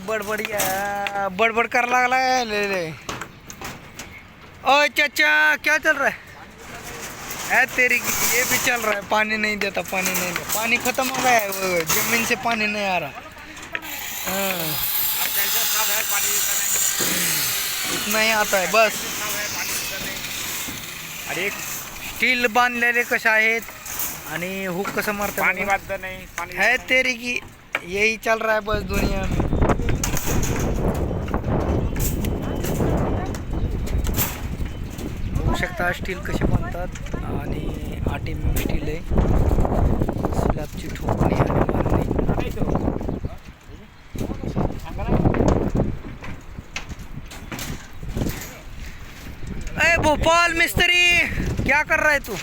बड़बड़िया. बड़बड़ कर लागला है ले ले. ओए चाचा क्या चल रहा है? है तेरी की ये भी चल रहा है. पानी नहीं देता पानी नहीं देता. पानी खत्म हो गया है वो ज़मीन से पानी नहीं आ रहा. हाँ, अब कैसे साफ़ है पानी देता नहीं इतना ही आता है बस. है अरे स्टील बांधलेले कसे आहेत? आणि हुक कसं पाणी मारतात बांधतं नाही पाणी है तेरी की यही चल रहा है बस दुनिया में. शकता स्टील कसे बांधतात आणि आठ एम एम स्टील आहे. स्लॅबची ठोकणी आणि बांधणी अरे भोपाल मिस्त्री क्या कर रहा है तू?